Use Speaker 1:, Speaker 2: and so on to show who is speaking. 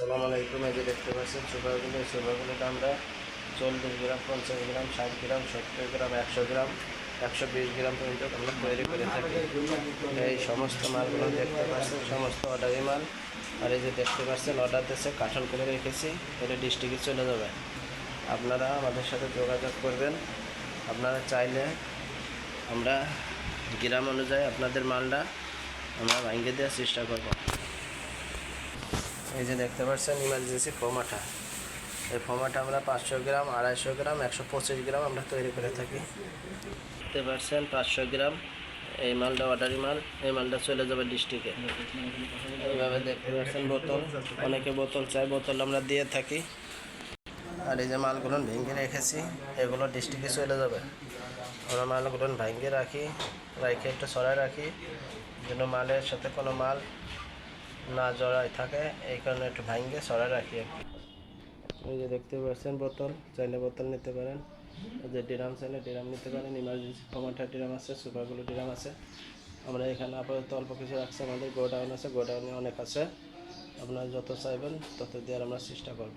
Speaker 1: সালাম আলাইকুম, এই যে দেখতে পাচ্ছেন সুপারগুলো এই সুপারগুলোটা আমরা চল্লিশ গ্রাম, পঞ্চাশ গ্রাম, ষাট গ্রাম, সত্তর গ্রাম, একশো গ্রাম, একশো বিশ গ্রাম পর্যন্ত আমরা তৈরি করে থাকি। এই সমস্ত মালগুলো দেখতে পাচ্ছেন, সমস্ত অর্ডারি মাল। আর এই যে দেখতে পাচ্ছেন অর্ডার দিয়েছে, কাঠল করে রেখেছি এটা ডিস্ট্রিক্টে চলে যাবে। আপনারা আমাদের সাথে যোগাযোগ করবেন। আপনারা চাইলে আমরা গ্রাম অনুযায়ী আপনাদের মালটা আমরা ভাঙ্গে দেওয়ার চেষ্টা করব। এই যে দেখতে পাচ্ছেন ইমার্জেন্সি ফোমাটা। এই ফোমাটা আমরা পাঁচশো গ্রাম, আড়াইশো গ্রাম, একশো পঁচিশ গ্রাম আমরা তৈরি করে থাকি। দেখতে পাচ্ছেন, পাঁচশো গ্রাম। এই মালটা অর্ডারি মাল, এই মালটা চলে যাবে ডিস্ট্রিক্টে। এইভাবে দেখতে পাচ্ছেন, বোতল। অনেকে বোতল চাই বোতল আমরা দিয়ে থাকি। আর এই যে মালগুলো ভেঙে রেখেছি, এগুলো ডিস্ট্রিক্টে চলে যাবে। আমরা মালগুলো ভেঙে রাখি রাখে একটু সরাই রাখি, যেন মালের সাথে কোনো মাল না জড়ায় থাকে, এই কারণে একটু ভাঙ্গে সরাই রাখি আর ওই যে দেখতে পাচ্ছেন বোতল, চাইলে বোতল নিতে পারেন। যে ড্রাম, চাইলে ড্রাম নিতে পারেন ইমার্জেন্সি টমাটার ড্রাম আছে সুপারগুলো ড্রাম আছে। আমরা এখানে আপাতত অল্প কিছু রাখছি, আমাদের গোডাউন আছে, গোডাউনে অনেক আছে। আপনারা যত চাইবেন, তত দেওয়ার আমরা চেষ্টা করব।